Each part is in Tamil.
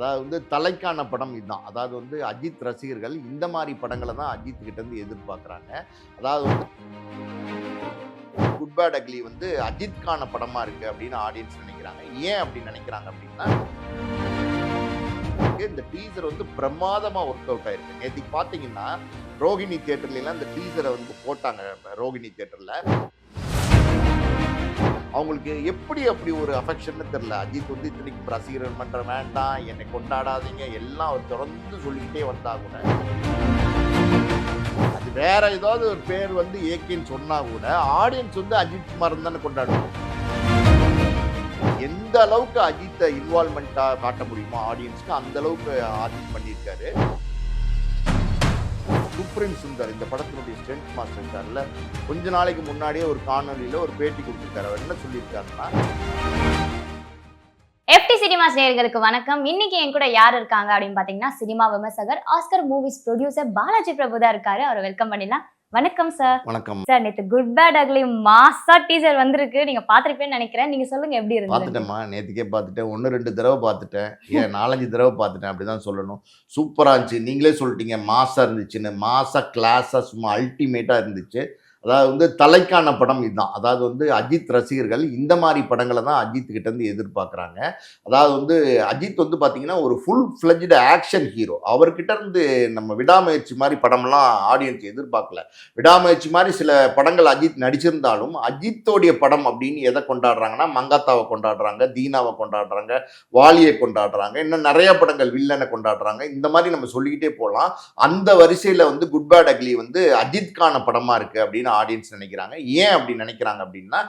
அதாவது வந்து தலைக்கான படம் இதுதான். அதாவது வந்து அஜித் ரசிகர்கள் இந்த மாதிரி படங்களை தான் அஜித் கிட்டேருந்து எதிர்பார்க்குறாங்க. அதாவது வந்து குட் பேட் அக்லி வந்து அஜித்கான படமாக இருக்குது அப்படின்னு ஆடியன்ஸ் நினைக்கிறாங்க. ஏன் அப்படி நினைக்கிறாங்க அப்படின்னா இந்த டீசர் வந்து பிரமாதமாக ஒர்க் அவுட் ஆயிருக்கு. நேற்றுக்கு பார்த்தீங்கன்னா ரோகிணி தேட்டர்லாம் இந்த டீசரை வந்து போட்டாங்க ரோகிணி தேட்டரில் அவங்களுக்கு எப்படி அப்படி ஒரு அஃபெக்ஷன் தெரில அஜித் வந்து இத்தனைக்கு ரசிகர்கள் மன்ற வேண்டாம் என்னை கொண்டாடாதீங்க எல்லாம் அவர் தொடர்ந்து சொல்லிக்கிட்டே வந்தா கூட அது வேற ஏதாவது ஒரு பேர் வந்து ஏகேன்னு சொன்னா கூட ஆடியன்ஸ் வந்து அஜித் குமார் தானே கொண்டாடுவோம் எந்த அளவுக்கு அஜித்தை இன்வால்மெண்ட்டாக காட்ட முடியுமோ ஆடியன்ஸ்க்கு அந்த அளவுக்கு அஜித் பண்ணியிருக்காரு. சுப்ரீம் சுந்தர் இந்த படத்தினுடைய ஸ்ட்ரென்த் மாஸ்டர் இருக்கார்ல கொஞ்ச நாளைக்கு முன்னாடியே ஒரு காணொலியில ஒரு பேட்டி கொடுத்துருக்காரு. அவர் என்ன சொல்லியிருக்காருன்னா எஃப்டி சினிமாஸ் நேயர்களுக்கு வணக்கம். இன்னைக்கு என் கூட யார் இருக்காங்க அப்படின்னு பாத்தீங்கன்னா சினிமா விமர்சகர் Oscar Movies producer Balaji Prabhu தான் இருக்காரு. அவரை வெல்கம் பண்ணிடலாம். வணக்கம் சார் வணக்கம். சார் நேத்து குட் பேட் அக்லி மாசா டீசர் வந்திருக்கு. நீங்க பாத்திருப்பேன்னு நினைக்கிறேன். நீங்க சொல்லுங்க எப்படி இருந்தது? பார்த்துட்டேம்மா. நேற்றுக்கே பார்த்துட்டேன். ஒன்று ரெண்டு தடவை பார்த்துட்டேன். ஏன் நாலஞ்சு தடவை பார்த்துட்டேன். அப்படி தான் சொல்லணும். சூப்பராக இருந்துச்சு. நீங்களே சொல்லிட்டீங்க மாசாக இருந்துச்சுன்னு. மாசா கிளாஸாக சும்மா அல்டிமேட்டாக இருந்துச்சு. அதாவது வந்து தலைக்கான படம் இதுதான். அதாவது வந்து அஜித் ரசிகர்கள் இந்த மாதிரி படங்களை தான் அஜித் கிட்டேருந்து எதிர்பார்க்குறாங்க. அதாவது வந்து அஜித் வந்து பார்த்தீங்கன்னா ஒரு ஃபுல் ஃப்ளஜ்டு ஆக்ஷன் ஹீரோ அவர்கிட்ட இருந்து நம்ம விடாமுயற்சி மாதிரி படம்லாம் ஆடியன்ஸ் எதிர்பார்க்கல. விடாமுயற்சி மாதிரி சில படங்கள் அஜித் நடிச்சிருந்தாலும் அஜித்தோடைய படம் அப்படின்னு எதை கொண்டாடுறாங்கன்னா மங்காத்தாவை கொண்டாடுறாங்க தீனாவை கொண்டாடுறாங்க வாலியை கொண்டாடுறாங்க இன்னும் நிறைய படங்கள் வில்லனை கொண்டாடுறாங்க. இந்த மாதிரி நம்ம சொல்லிக்கிட்டே போகலாம். அந்த வரிசையில் வந்து குட் பேட் அக்லி வந்து அஜித்கான படமாக இருக்குது அப்படின்னு ஆடியன்ஸ் நினைக்கிறாங்க. ஏன் அப்படி நினைக்கிறாங்க அப்படின்னா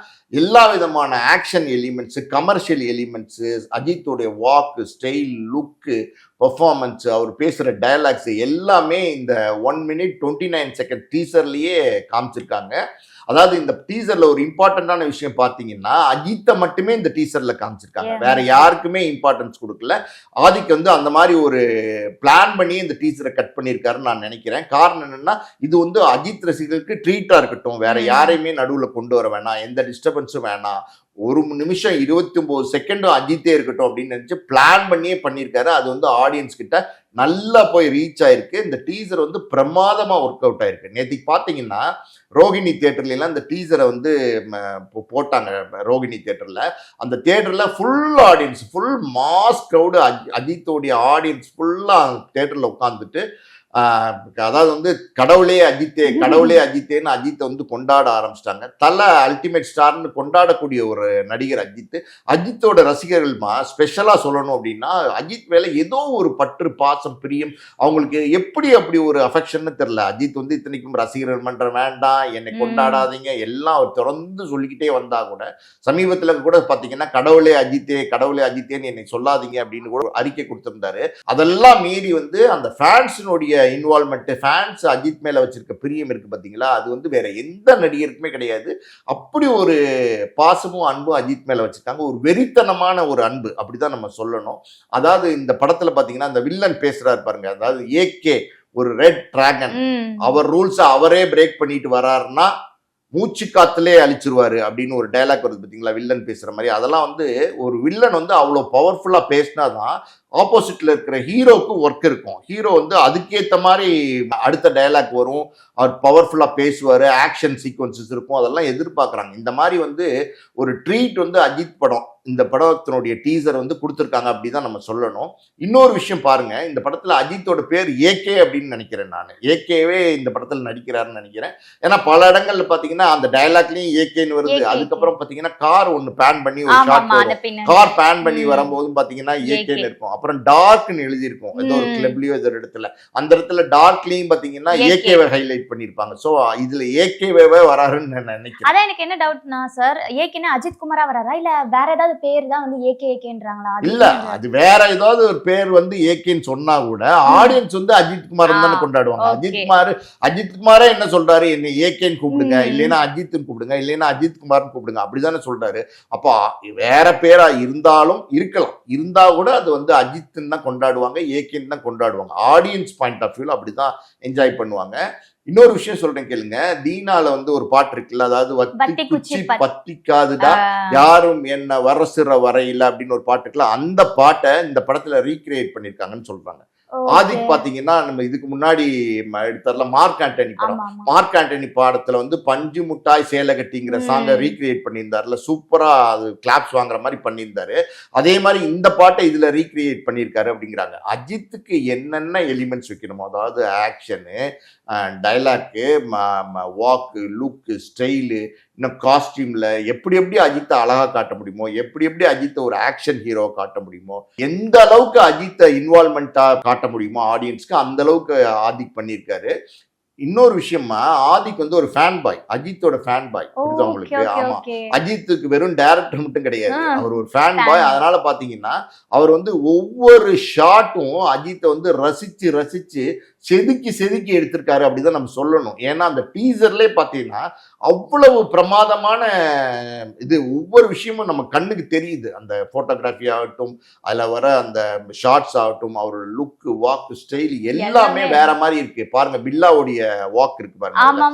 எல்லா விதமான ஆக்ஷன் எலிமெண்ட்ஸு கமர்ஷியல் எலிமெண்ட்ஸு அஜித்தோடைய வாக்கு ஸ்டைல் லுக்கு பர்ஃபார்மன்ஸ் அவர் பேசுகிற டயலாக்ஸ் எல்லாமே இந்த one minute twenty nine second டீசர்லேயே காமிச்சிருக்காங்க. அதாவது இந்த டீசர்ல ஒரு இம்பார்ட்டன்டான விஷயம் பார்த்தீங்கன்னா அஜித்தை மட்டுமே இந்த டீசர்ல காமிச்சிருக்காங்க. வேற யாருக்குமே இம்பார்ட்டன்ஸ் கொடுக்கல. ஆதிக்கு வந்து அந்த மாதிரி ஒரு பிளான் பண்ணி இந்த டீசரை கட் பண்ணியிருக்காருன்னு நான் நினைக்கிறேன். காரணம் என்னன்னா இது வந்து அஜித் ரசிகர்களுக்கு ட்ரீட்டா இருக்கட்டும். வேற. யாரையுமே நடுவுல கொண்டு வர வேணாம். எந்த டிஸ்டர்பன்ஸும் வேணாம். ஒரு நிமிஷம் இருபத்தி ஒன்பது செகண்டும் அஜித்தே இருக்கட்டும் அப்படின்னு நினைச்சு பிளான் பண்ணியே பண்ணியிருக்காரு. அது வந்து ஆடியன்ஸ் கிட்ட நல்லா போய் ரீச் ஆயிருக்கு. இந்த டீசர் வந்து பிரமாதமா ஒர்க் அவுட் ஆயிருக்கு. நேற்றுக்கு பார்த்தீங்கன்னா ரோகிணி தியேட்டர்ல எல்லாம் இந்த டீசரை வந்து ம, போட்டாங்க ரோகிணி தியேட்டர்ல அந்த தியேட்டர்ல full audience full mass crowd அஜித்தோடைய audience ஃபுல்லா தியேட்டர்ல உட்காந்துட்டு அதாவது வந்து கடவுளே அஜித்தே கடவுளே அஜித்தேன்னு அஜித்தை வந்து கொண்டாட ஆரம்பிச்சிட்டாங்க. தலை அல்டிமேட் ஸ்டார்னு கொண்டாடக்கூடிய ஒரு நடிகர் அஜித் அஜித்தோட ரசிகர்கள்மா ஸ்பெஷலாக சொல்லணும் அப்படின்னா அஜித் மேலே ஏதோ ஒரு பற்று பாசம் பிரியம் அவங்களுக்கு எப்படி அப்படி ஒரு அஃபெக்ஷன்னு தெரில அஜித் வந்து இத்தனைக்கும் ரசிகர்கள் மன்றம் வேண்டாம் என்னை. கொண்டாடாதீங்க எல்லாம் அவர் தொடர்ந்து சொல்லிக்கிட்டே வந்தா கூட சமீபத்தில் கூட பார்த்தீங்கன்னா கடவுளே அஜித்தே கடவுளே அஜித்தேன்னு என்னை சொல்லாதீங்க அப்படின்னு கூட அறிக்கை கொடுத்திருந்தாரு. அதெல்லாம் மீறி வந்து அந்த ஃபேன்ஸினுடைய இன்வால்மெண்ட் ஃபேன்ஸ் அஜித் மேல வச்சிருக்க பிரியம் இருக்கு பாத்தீங்களா? அது வந்து வேற எந்த நடிகருக்குமே கிடையாது. அப்படி ஒரு பாசமும் அன்பும் அஜித் மேல வச்சிருக்காங்க. ஒரு வெறித்தனமான ஒரு அன்பு அப்படிதான் நம்ம சொல்லணும். அதாவது இந்த படத்துல பாத்தீங்கன்னா அந்த வில்லன் பேசுறாரு பாருங்க. அதாவது ஏகே ஒரு ரெட் டிராகன். அவர் ரூல்ஸை அவரே பிரேக் பண்ணிட்டு வராருன்னா மூச்சு காத்துலே அழிச்சிருவாரு அப்படின்னு ஒரு டைலாக் வருது பார்த்தீங்களா வில்லன் பேசுற மாதிரி. அதெல்லாம் வந்து ஒரு வில்லன் வந்து அவ்வளோ பவர்ஃபுல்லாக பேசினாதான் ஆப்போசிட்ல இருக்கிற ஹீரோக்கு ஒர்க் இருக்கும். ஹீரோ வந்து அதுக்கேற்ற மாதிரி அடுத்த டைலாக் வரும். அவர் பவர்ஃபுல்லாக பேசுவார். ஆக்ஷன் சீக்வன்சஸ் இருக்கும். அதெல்லாம் எதிர்பார்க்குறாங்க. இந்த மாதிரி வந்து ஒரு ட்ரீட் வந்து அஜித் படம் இந்த படத்தினுடைய டீசர் வந்து கொடுத்துருக்காங்க அப்படி தான் நம்ம சொல்லணும். இன்னொரு விஷயம் பாருங்க. இந்த படத்தில் அஜித்தோட பேர் ஏகே அப்படின்னு நினைக்கிறேன் நான். ஏகேவே இந்த படத்தில் நடிக்கிறாருன்னு நினைக்கிறேன். ஏன்னா பல இடங்கள்ல பார்த்தீங்கன்னா அந்த டைலாக்லயும் ஏகேன்னு வருது. அதுக்கப்புறம் பார்த்தீங்கன்னா கார் ஒன்று பேன் பண்ணி ஒரு பின்ன கார் பேன் பண்ணி. வரும்போதும் பாத்தீங்கன்னா ஏகேன்னு. இருக்கும். அப்புறம் டார்க்னு எழுதியிருக்கும். ஏதோ ஒரு. கிளப்லயோ ஏதோ ஒரு இடத்துல. அந்த இடத்துல டார்க்லயும் பாத்தீங்கன்னா. ஏகேவை ஹைலைட் பண்ணிருப்பாங்க சோ இதுல ஏகேவே வராருன்னு நான் நினைக்கிறேன். அதான் எனக்கு என்ன டவுட்னா சார் ஏகேனா அஜித் குமாரா வராரா? இல்ல வேற ஏதாவது பேர் தான் வந்து ஏகே ஏகேன்றாங்களா? இல்ல? அது வேற ஏதாவது ஒரு பேர் வந்து ஏகேன்னு சொன்னா கூட ஆடியன்ஸ் வந்து அஜித் குமார் தானே கொண்டாடுவாங்க. அஜித் குமார் அஜித் குமாரே என்ன சொல்றாரு? என்ன ஏகேன்னு கூப்பிடுங்க. இல்லைன்னா அஜித்னு கூப்பிடுங்க இல்லைன்னா அஜித் குமார்னு கூப்பிடுங்க. அப்படிதானே சொல்றாரு. அப்போ வேற பேரா இருந்தாலும் இருக்கலாம். இருந்தா கூட அது வந்து அஜித்னு தான் கொண்டாடுவாங்க ஏகேன்னு தான் கொண்டாடுவாங்க. ஆடியன்ஸ் பாயிண்ட் ஆஃப் வியூல அப்படிதான் என்ஜாய் பண்ணுவாங்க. இன்னொரு விஷயம் சொல்றேன் கேளுங்க. தீனால வந்து ஒரு பாட்டு இருக்குல்ல அதாவது வத்தி குச்சி குச்சி பத்- பத்திக்காதுடா யாரும் என்ன வரசுற வரையில அப்படின்னு ஒரு பாட்டு இருக்குல்ல அந்த பாட்டை இந்த படத்துல ரீக்ரியேட் பண்ணிருக்காங்கன்னு சொல்றாங்க. ஆதிக் பாத்தீங்கன்னா நம்ம இதுக்கு முன்னாடி எடுத்ததுல மார்க் ஆண்டனி படம். மார்க் ஆண்டனி பாடத்துல வந்து பஞ்சு முட்டாய் சேலகட்டிங்கிற சாங்கை. ரீக்ரியேட் பண்ணியிருந்தாருல. சூப்பரா அது கிளாப்ஸ் வாங்குற மாதிரி பண்ணியிருந்தாரு. அதே மாதிரி இந்த பாட்டை இதுல ரீக்ரியேட் பண்ணியிருக்காரு அப்படிங்கிறாங்க. அஜித்துக்கு என்னென்ன எலிமெண்ட்ஸ் வைக்கணுமோ அதாவது action dialogue walk look style இன்னும் காஸ்டியூம்ல எப்படி எப்படி அஜித்தை அழகா காட்ட முடியுமோ எப்படி எப்படி அஜித்தை ஒரு ஆக்ஷன் ஹீரோ காட்ட முடியுமோ எந்த அளவுக்கு அஜித்தை இன்வால்மெண்ட்டா காட்ட முடியுமோ ஆடியன்ஸ்க்கு அந்த அளவுக்கு ஆதிக் பண்ணியிருக்காரு. இன்னொரு விஷயமா ஆதிக் வந்து ஒரு ஃபேன் பாய் அஜித்தோட ஃபேன் பாய் புரியுதா ஆமா. அஜித்துக்கு வெறும் டைரக்டர் மட்டும் கிடையாது. அவர் ஒரு ஃபேன் பாய். அதனால பாத்தீங்கன்னா அவர் வந்து ஒவ்வொரு ஷாட்டும் அஜித்தை வந்து ரசிச்சு ரசிச்சு செதுக்கி செதுக்கி எடுத்திருக்காரு அப்படிதான் நம்ம சொல்லணும். ஏன்னா அந்த டீசர்லயே பாத்தீங்கன்னா அவ்வளவு பிரமாதமான இது ஒவ்வொரு விஷயமும் நம்ம கண்ணுக்கு தெரியுது. அந்த போட்டோகிராஃபி ஆகட்டும் அதுல வர அந்த ஷார்ட்ஸ் ஆகட்டும் அவரோட லுக் வாக்கு ஸ்டைல் எல்லாமே. வேற மாதிரி இருக்கு. பாருங்க பில்லாவுடைய வாக் இருக்கு பாருங்க. ஆமா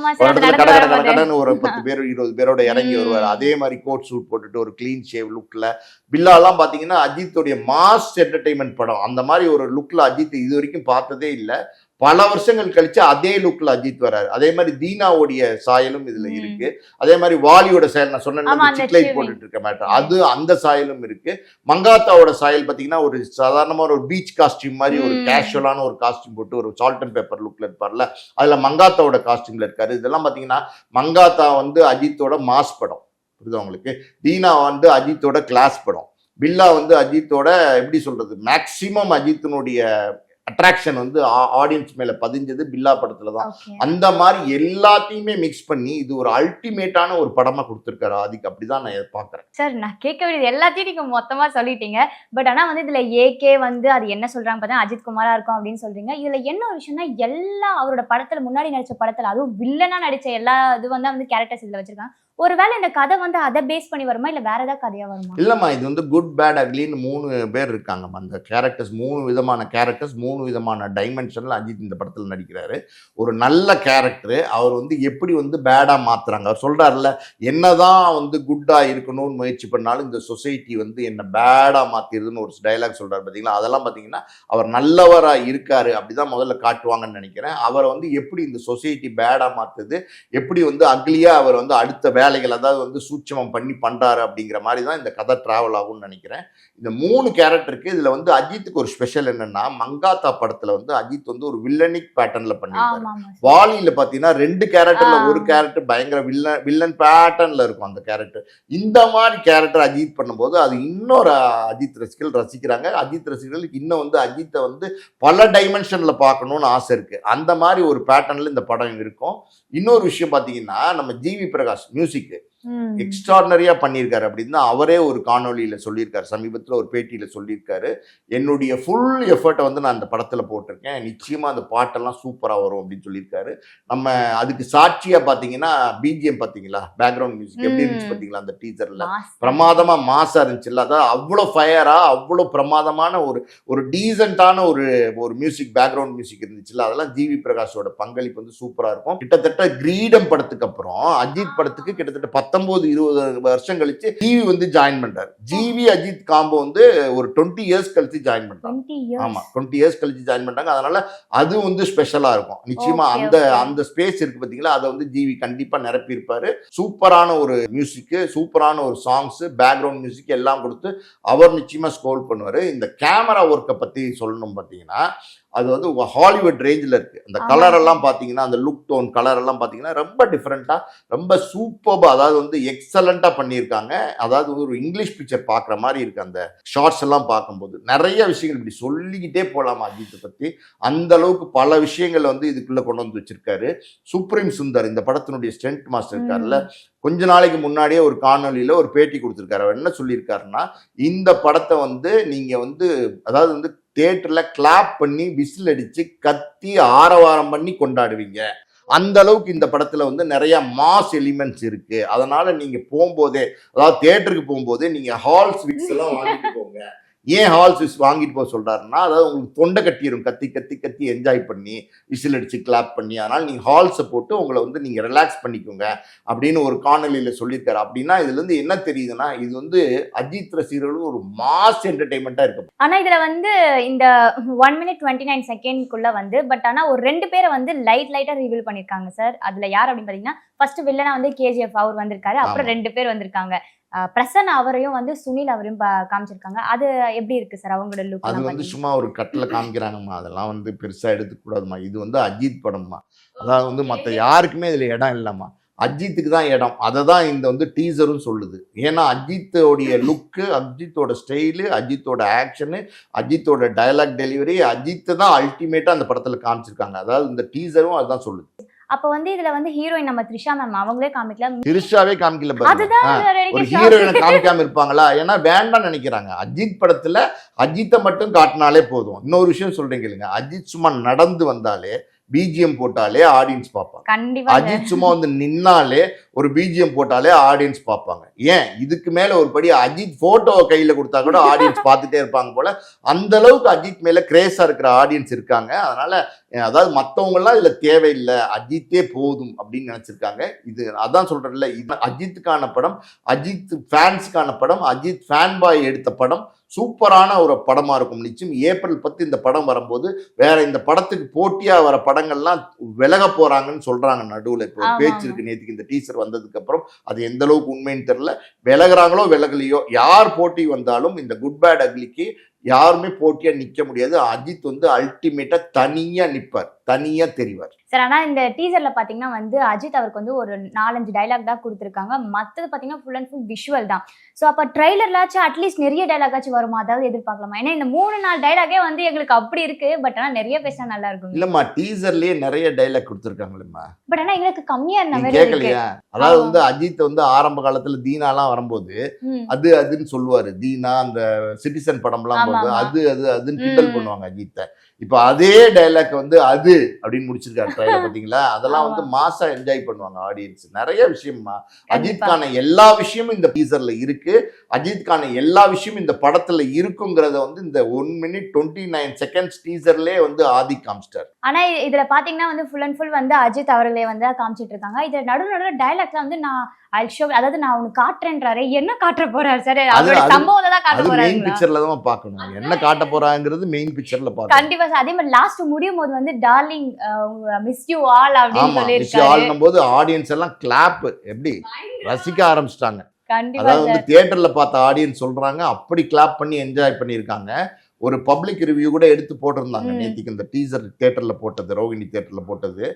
ஒரு பத்து பேர் இருபது பேரோட இறங்கி. வருவார். அதே மாதிரி கோட் சூட் போட்டுட்டு ஒரு க்ளீன் ஷேவ் லுக்ல பில்லாலாம் பாத்தீங்கன்னா அஜித்துடைய மாஸ் என்டர்டைன்மெண்ட் படம். அந்த மாதிரி ஒரு லுக்ல அஜித் இது வரைக்கும் பார்த்ததே இல்ல. பல வருஷங்கள் கழிச்சு அதே லுக்ல அஜித் வராரு அதே மாதிரி தீனாவுடைய சாயலும் இதுல. இருக்கு. அதே மாதிரி வாலியோட சாயல் நான் சொன்னேன் அந்த சிக் லைட் chewing. போட்டுட்டு இருக்க மேட்டர் அது அந்த சாயலும் இருக்கு. மங்காத்தாவோட சாயல் பாத்தீங்கன்னா ஒரு சாதாரணமா ஒரு பீச் காஸ்டியூம் மாதிரி ஒரு. கேஷுவலான ஒரு காஸ்டியூம் போட்டு ஒரு சால்ட் அண்ட் பேப்பர் லுக்ல இருப்பார்ல. அதுல மங்காத்தாவோட காஸ்டியூம்ல இருக்காரு. இதெல்லாம் பாத்தீங்கன்னா மங்காத்தா வந்து அஜித்தோட மாஸ் படம். புரியுதா உங்களுக்கு? தீனா வந்து அஜித்தோட கிளாஸ் படம். பில்லா வந்து அஜித்தோட எப்படி சொல்றது மேக்சிமம் அஜித்தினுடைய அட்ராக்ஷன் வந்து ஆடியன்ஸ் மேல பதிஞ்சது பில்லா படத்துல தான். அந்த மாதிரி எல்லாத்தையுமே மிக்ஸ் பண்ணி இது ஒரு அல்டிமேட்டான ஒரு படமா கொடுத்துருக்காரு ஆதிக். அப்படிதான் நான் பாக்குறேன் சார் நான் கேட்க வேண்டியது எல்லாத்தையும் நீங்க மொத்தமா சொல்லிட்டீங்க. பட் ஆனா வந்து இதுல ஏகே வந்து அது என்ன சொல்றாங்க பார்த்தா அஜித் குமாரா இருக்கும் அப்படின்னு சொல்றீங்க. இதுல என்ன ஒரு விஷயம்னா எல்லா அவரோட படத்துல முன்னாடி நடிச்ச படத்துல அதுவும் வில்லனா நடிச்ச எல்லா இது வந்து வந்து கேரக்டர்ஸ் இதுல வச்சிருக்காங்க. ஒருவேளை இந்த கதை வந்து அதை பேஸ் பண்ணி வருமா? இல்லை வேற ஏதாவது கதையாக வருமா? இல்லைம்மா இது வந்து குட் பேட் அக்லின்னு மூணு பேர் இருக்காங்க அந்த கேரக்டர்ஸ் மூணு விதமான கேரக்டர்ஸ் மூணு விதமான டைமென்ஷனில் அஜித் இந்த படத்தில் நடிக்கிறாரு. ஒரு நல்ல கேரக்டர் அவர் வந்து எப்படி வந்து பேடாக மாற்றுறாங்க அவர் சொல்கிறார்ல என்னதான் வந்து குட்டாக இருக்கணும்னு முயற்சி பண்ணாலும் இந்த சொசைட்டி வந்து என்ன பேடாக மாற்றிடுதுன்னு ஒரு டைலாக் சொல்கிறார் பார்த்தீங்களா அதெல்லாம் பார்த்தீங்கன்னா அவர் நல்லவராக இருக்காரு. அப்படிதான் முதல்ல காட்டுவாங்கன்னு நினைக்கிறேன். அவரை வந்து எப்படி இந்த சொசைட்டி பேடாக மாற்றுது எப்படி வந்து அக்லியாக அவர் வந்து அடுத்த வேலைகள் அதாவது வந்து சூட்சமம் பண்ணி பண்றாரு அப்படிங்கிற மாதிரி தான் இந்த கதை டிராவல் ஆகும்னு நினைக்கிறேன். இந்த மூணு கேரக்டருக்கு இதுல வந்து அஜித்துக்கு ஒரு ஸ்பெஷல் என்னன்னா மங்காத்தா படத்துல வந்து அஜித் வந்து ஒரு வில்லனிக் பேட்டர்ன்ல ஆமா வாலியில பாத்தீங்கன்னா ரெண்டு கேரக்டர்ல. ஒரு கேரக்டர் பயங்கர வில்லன் வில்லன் பேட்டர்ன்ல இருக்கும் அந்த கேரக்டர் இந்த மாதிரி கேரக்டர் அஜித் பண்ணும்போது அது இன்னொரு அஜித் ரசிகர்கள் ரசிக்கிறாங்க. அஜித் ரசிகர்களுக்கு இன்னும் வந்து அஜித்தை வந்து பல டைமென்ஷன்ல பார்க்கணும்னு ஆசை இருக்கு. அந்த மாதிரி ஒரு பேட்டர்ன்ல இந்த படம் இருக்கும். இன்னொரு விஷயம் பாத்தீங்கன்னா நம்ம ஜிவி பிரகாஷ் மியூசிக் music. எக்ஸ்ட்ராடனரியா பண்ணியிருக்காரு அப்படின்னு தான் அவரே ஒரு காணொளியில சொல்லியிருக்காரு. சமீபத்தில் ஒரு பேட்டியில சொல்லியிருக்காரு. என்னுடைய ஃபுல் எஃபர்ட்டை வந்து நான் அந்த படத்துல போட்டிருக்கேன். நிச்சயமா அந்த பாட்டெல்லாம் சூப்பரா வரும் அப்படின்னு சொல்லியிருக்காரு. நம்ம அதுக்கு சாட்சியா பாத்தீங்கன்னா பிஜிஎம் பாத்தீங்களா? பேக்ரவுண்ட் மியூசிக் எப்படி இருந்துச்சு. பாத்தீங்களா அந்த டீச்சர்ல. பிரமாதமா மாசா இருந்துச்சுல்ல? அதாவது அவ்வளோ ஃபயரா அவ்வளோ பிரமாதமான ஒரு ஒரு டீசென்டான ஒரு ஒரு மியூசிக் பேக்ரவுண்ட் மியூசிக் இருந்துச்சுல்ல? அதெல்லாம் ஜிவி பிரகாஷோட பங்களிப்பு வந்து சூப்பரா இருக்கும். கிட்டத்தட்ட கிரீடம் படத்துக்கு அப்புறம் அஜித் படத்துக்கு கிட்டத்தட்ட பத்தொன்பது இருபது வருஷம் கழிச்சு ஜிவி வந்து ஜாயின் பண்றாரு. ஜிவி அஜித் காம்போ வந்து ஒரு டுவெண்ட்டி இயர்ஸ் கழிச்சு ஜாயின் பண்றாங்க. 20 years. ஆமா டுவெண்ட்டி இயர்ஸ் கழிச்சு ஜாயின் பண்ணிட்டாங்க அதனால அது வந்து ஸ்பெஷலா இருக்கும். நிச்சயமா அந்த. அந்த ஸ்பேஸ் இருக்கு பாத்தீங்களா அதை வந்து ஜிவி கண்டிப்பா நிரப்பி இருப்பாரு சூப்பரான ஒரு மியூசிக் சூப்பரான ஒரு சாங்ஸ் பேக்ரவுண்ட் மியூசிக் எல்லாம் கொடுத்து அவர் நிச்சயமா ஸ்கோர் பண்ணுவாரு. இந்த கேமரா ஒர்க்கை பத்தி சொல்லணும் பாத்தீங்கன்னா அது வந்து ஹாலிவுட் ரேஞ்சில் இருக்கு. அந்த ஆமா. கலர் எல்லாம் பாத்தீங்கன்னா அந்த லுக் டோன் கலர் எல்லாம் பாத்தீங்கன்னா ரொம்ப டிஃப்ரெண்டா ரொம்ப சூப்பர்பா அதாவது வந்து எக்ஸலண்டா பண்ணியிருக்காங்க. அதாவது ஒரு இங்கிலீஷ் பிக்சர் பார்க்குற மாதிரி இருக்கு அந்த ஷார்ட்ஸ் எல்லாம் பார்க்கும்போது நிறைய விஷயங்கள் இப்படி சொல்லிக்கிட்டே போகலாம் அஜித்தை பத்தி? அந்த அளவுக்கு பல விஷயங்கள் வந்து இதுக்குள்ள கொண்டு வந்து வச்சிருக்காரு. சுப்ரீம் சுந்தர் இந்த படத்தினுடைய ஸ்டென்ட் மாஸ்டர் இருக்காருல்ல. கொஞ்ச நாளைக்கு முன்னாடியே ஒரு காணொலியில ஒரு பேட்டி கொடுத்துருக்காரு. அவர் என்ன சொல்லியிருக்காருன்னா இந்த படத்தை வந்து நீங்க வந்து அதாவது வந்து தியேட்டர்ல கிளாப் பண்ணி விசில் அடிச்சு கத்தி ஆரவாரம் பண்ணி கொண்டாடுவீங்க. அந்த அளவுக்கு இந்த படத்துல வந்து நிறைய மாஸ் எலிமெண்ட்ஸ் இருக்கு. அதனால நீங்க போகும்போதே அதாவது தியேட்டருக்கு போகும்போதே நீங்க ஹால் ஸ்வீட்ஸ் எல்லாம் வாங்கிட்டு போங்க. ஏன் ஹால் சுவிஸ் வாங்கிட்டு போக சொல்றாருன்னா அதாவது உங்களுக்கு தொண்டை கட்டிடும் கத்தி கத்தி கத்தி என்ஜாய் பண்ணி விசில் அடிச்சு கிளாப் பண்ணி அதனால நீங்க ஹால்ஸை போட்டு உங்களை வந்து நீங்க ரிலாக்ஸ் பண்ணிக்கோங்க அப்படின்னு ஒரு காணொலியில சொல்லியிருக்காரு. அப்படின்னா இதுல இருந்து என்ன தெரியுதுன்னா இது வந்து அஜித் ரசிகர்களுக்கு ஒரு மாஸ் என்டர்டைன்மெண்ட்டா இருக்கு ஆனா இதுல வந்து இந்த ஒன் மினிட் டுவெண்ட்டி நைன் செகண்ட்குள்ள வந்து பட் ஆனா ஒரு ரெண்டு பேரை வந்து லைட் லைட்டா ரிவீல் பண்ணிருக்காங்க சார் அதுல யார் அப்படின்னு பாத்தீங்கன்னா ஃபர்ஸ்ட் வில்லனா வந்து கேஜிஎஃப் அவர் வந்திருக்காரு. அப்புறம். ரெண்டு பேர் வந்திருக்காங்க. பிரசன் அவரையும் வந்து சுனில் அவரையும் காமிச்சிருக்காங்க. அது எப்படி இருக்கு சார் அவங்களோட லுக் அது வந்து சும்மா ஒரு கட்டில் காமிக்கிறாங்கம்மா. அதெல்லாம் வந்து பெருசா எடுத்துக்கூடாதும்மா. இது வந்து அஜித் படம்மா. அதாவது வந்து மற்ற யாருக்குமே இதுல இடம் இல்லைம்மா. அஜித்துக்கு தான் இடம். அதை தான் இந்த வந்து டீசரும் சொல்லுது. ஏன்னா அஜித்தோடைய லுக்கு அஜித்தோட ஸ்டைலு அஜித்தோட ஆக்ஷனு அஜித்தோட டயலாக் டெலிவரி அஜித்தை தான் அல்டிமேட்டாக அந்த படத்தில் காமிச்சிருக்காங்க. அதாவது இந்த டீசரும் அதுதான் சொல்லுது. அப்ப வந்து இதுல வந்து ஹீரோயின் நம்ம த்ரிஷா மேம் அவங்களே காமிக்கல திருஷாவே காமிக்கல ஒரு ஹீரோயினை காமிக்காம இருப்பாங்களா? ஏன்னா வேண்டாம் நினைக்கிறாங்க. அஜித் படத்துல அஜித்தை மட்டும் காட்டினாலே போதும். இன்னொரு விஷயம் சொல்றேன் கேளுங்க. அஜித் சும்மா நடந்து வந்தாலே பிஜிஎம் போட்டாலே ஆடியன்ஸ் பார்ப்பாங்க. அஜித் சும்மா வந்து நின்னாலே ஒரு பிஜிஎம் போட்டாலே ஆடியன்ஸ் பார்ப்பாங்க. ஏன்? இதுக்கு மேல ஒரு படி அஜித் போட்டோவை கையில கொடுத்தா கூட ஆடியன்ஸ் பார்த்துட்டே இருப்பாங்க போல. அந்த அளவுக்கு அஜித் மேல கிரேஸா இருக்கிற ஆடியன்ஸ் இருக்காங்க. அதனால அதாவது மத்தவங்க எல்லாம் இதுல தேவையில்லை. அஜித்தே போதும் அப்படின்னு நினைச்சிருக்காங்க. இது அதான் சொல்றேன்ல இது அஜித்துக்கான படம் அஜித் ஃபேன்ஸுக்கான படம் அஜித் ஃபேன் பாய் எடுத்த படம் சூப்பரான ஒரு படமா இருக்கும். நிச்சயம் ஏப்ரல் பத்து இந்த படம் வரும்போது வேற இந்த படத்துக்கு போட்டியா வர படங்கள்லாம் விலக போறாங்கன்னு சொல்றாங்க நடுவுல. இப்போ ஒரு ஆமா, பேச்சு இருக்கு நேத்துக்கு இந்த டீசர் வந்ததுக்கு அப்புறம் அது எந்த அளவுக்கு உண்மைன்னு தெரியல. விலகிறாங்களோ விலகலையோ யார் போட்டி வந்தாலும் இந்த குட் பேட் அக்லிக்கு யாருமே போட்டியா நிக்க முடியாது. அஜித் வந்து அல்டிமேட்டா தனியா நிப்பார். தனியா தெரிவார். சார் ஆனா இந்த டீசர்ல பாத்தீங்கன்னா வந்து அஜித் அவருக்கு வந்து ஒரு நாலஞ்சு டைலாக் தான் கொடுத்துருக்காங்க. மத்தது பாத்தீங்கன்னா ஃபுல் அண்ட் ஃபுல் விஷுவல் தான். சோ அப்ப ட்ரைலர்லாச்சும் அட்லீஸ்ட் நிறைய டைலாகாச்சும் வருமா? அதாவது எதிர்பார்க்கலாமா? ஏன்னா இந்த மூணு நாலு டைலாகே வந்து எங்களுக்கு அப்படி இருக்கு. பட் ஆனா நிறைய பேசினா நல்லா இருக்கும் இல்லம்மா டீசர்லயே நிறைய டைலாக் கொடுத்துருக்காங்களேம்மா பட் ஆனா எங்களுக்கு கம்மியா இருந்த மாதிரி கேட்கலையா அதாவது. வந்து அஜித் வந்து ஆரம்ப காலத்துல தீனாலாம் வரும்போது ம். அது அதுன்னு சொல்லுவாரு. தீனா அந்த சிட்டிசன் படம்லாம் போது ஆமா. அது அது அதுன்னு கிண்டல். பண்ணுவாங்க அஜித்தை. இப்ப அதே டைலாக் வந்து அது அப்படின்னு முடிச்சிருக்காரு ட்ரைலர் பாத்தீங்களா? அதெல்லாம் வந்து மாசா என்ஜாய் பண்ணுவாங்க ஆடியன்ஸ் நிறைய விஷயமா கண்டிப்பா. அஜித்கான எல்லா விஷயமும் இந்த டீசர்ல இருக்கு. அஜித்கான எல்லா விஷயமும் இந்த படத்துல இருக்குங்கிறத வந்து இந்த one minute twenty nine seconds டீசர்லயே வந்து ஆதி காமிச்சிட்டார். ஆனா இதுல பாத்தீங்கன்னா வந்து ஃபுல் அண்ட் ஃபுல் வந்து அஜித் அவர்களே வந்து காமிச்சிட்டு இருக்காங்க. இதுல நடு நடுல டைலாக்ல வந்து நான் ஐ ஷோ அதாவது நான் உனக்கு காட்டுறேன்றாரு என்ன காட்டுற போறாரு சார் அவரோட சம்பவத்தை தான் காட்ட அது மெயின் போறாரு பிக்சர்ல தான் பார்க்கணும். என்ன காட்ட போறாங்கிறது மெயின் பிக்சர்ல பார்க்கணும். கண்டிப்பா சார் அதே மாதிரி லாஸ்ட் முடியும் போது வந்து டார்லிங் மிஸ் யூ ஆல் அப்படின்னு சொல்லியிருக்காரு. போது ஆடியன்ஸ் எல்லாம் கிளாப் எப்படி? ரசிக்க ஆரம்பிச்சிட்டாங்க. அதாவது வந்து தியேட்டர்ல பார்த்த ஆடியன்ஸ் சொல்றாங்க அப்படி கிளாப் பண்ணி என்ஜாய் பண்ணியிருக்காங்க. ஒரு பப்ளிக் ரிவ்யூ கூட எடுத்து போட்டிருந்தாங்க. நேத்திக்கு இந்த டீசர் தியேட்டர்ல போட்டது ரோகிணி தியேட்டர்ல போட்டது.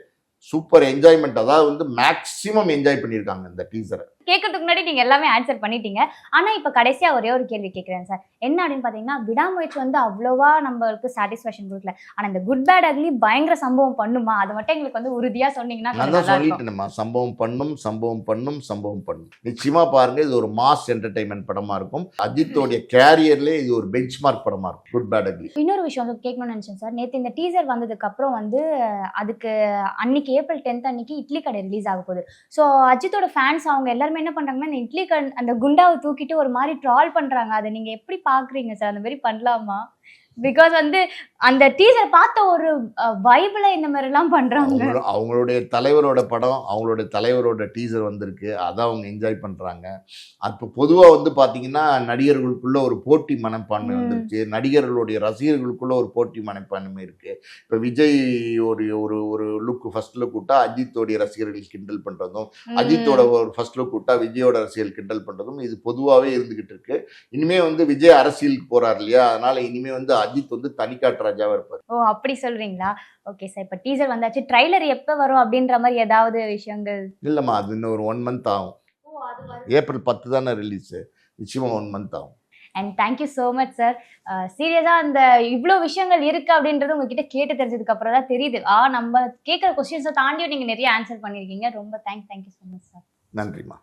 சூப்பர் என்ஜாய்மெண்ட் அதாவது வந்து மேக்ஸிமம் என்ஜாய் பண்ணியிருக்காங்க இந்த டீசரை கேட்கறதுக்கு முன்னாடி நீங்க எல்லாமே ஆன்சர் பண்ணிட்டீங்க. ஆனா இப்ப கடைசியா ஒரே ஒரு கேள்வி கேட்கிறேன் சார். என்ன அப்படின்னு பாத்தீங்கன்னா விடாமுயற்சி வந்து அவ்வளவா நம்மளுக்கு சாட்டிஸ்ஃபேக்ஷன் கொடுக்கல. ஆனா இந்த குட் பேட் அக்லி பயங்கர சம்பவம் பண்ணுமா? அது மட்டும் எங்களுக்கு வந்து உறுதியா சொன்னீங்கன்னா சொல்லிட்டேன்மா சம்பவம் பண்ணும் சம்பவம் பண்ணும் சம்பவம் பண்ணும். நிச்சயமா பாருங்க இது ஒரு மாஸ் என்டர்டைன்மெண்ட் படமா இருக்கும். அஜித்தோடைய கேரியர்லயே இது ஒரு பெஞ்ச் மார்க் படமா இருக்கும். குட் பேட் அக்லி இன்னொரு விஷயம் வந்து கேட்கணும்னு நினைச்சேன் சார். நேத்து இந்த டீசர் வந்ததுக்கு அப்புறம் வந்து அதுக்கு அன்னைக்கு ஏப்ரல் டென்த் அன்னைக்கு இட்லி கடை ரிலீஸ் ஆக போகுது. ஸோ அஜித்தோட ஃபேன்ஸ் அவங்க எல்லாருமே என்ன பண்றாங்கன்னா இந்த இட்லி கண் அந்த குண்டாவை தூக்கிட்டு ஒரு மாதிரி ட்ரால் பண்றாங்க. அதை நீங்க எப்படி பாக்குறீங்க சார் அந்த மாதிரி பண்ணலாமா? பிகாஸ் வந்து அந்த டீசர் பார்த்த ஒரு வைபிள இந்த மாதிரி எல்லாம் பண்றாங்க. அவங்களோ- அவங்களுடைய தலைவரோட படம் அவங்களுடைய தலைவரோட டீசர் வந்திருக்கு. அதை அவங்க என்ஜாய் பண்றாங்க. அப்போ பொதுவா வந்து பாத்தீங்கன்னா நடிகர்களுக்குள்ள ஒரு போட்டி மனப்பான்மை. வந்துருச்சு நடிகர்களுடைய ரசிகர்களுக்குள்ள ஒரு போட்டி மனப்பான்மை இருக்கு. இப்போ விஜய் ஒரு ஒரு ஒரு லுக் ஃபர்ஸ்ட் லுக் விட்டா அஜித்தோடைய ரசிகர்கள் கிண்டல் பண்றதும் அஜித்தோட ஒரு ஃபர்ஸ்ட் லுக் விட்டா விஜயோட அரசியல் கிண்டல் பண்றதும் இது பொதுவாகவே இருந்துகிட்டு இருக்கு. இனிமே வந்து விஜய் அரசியலுக்கு போறார் இல்லையா? அதனால இனிமே வந்து அஜித் வந்து தனிக்காட்டு ராஜாவா இருப்பார். ஓ அப்படி சொல்றீங்களா? ஓகே சார் இப்ப டீசர் வந்தாச்சு. ட்ரைலர் எப்ப வரும் அப்படின்ற மாதிரி ஏதாவது விஷயங்கள்? இல்லைம்மா அது இன்னும் ஒரு ஒன் மந்த் ஆகும். ஏப்ரல் பத்து தானே ரிலீஸ் நிச்சயமா ஒன் மந்த் ஆகும். And thank you so much sir சீரியஸாக அந்த இவ்வளோ விஷயங்கள் இருக்கு அப்படின்றது உங்ககிட்ட கேட்டு தெரிஞ்சதுக்கு அப்புறம் தான் தெரியுது. ஆ நம்ம கேட்குற கொஸ்டின்ஸை தாண்டியும் நீங்கள் நிறைய ஆன்சர் பண்ணியிருக்கீங்க. ரொம்ப thanks thank you so much sir நன்றிம்மா.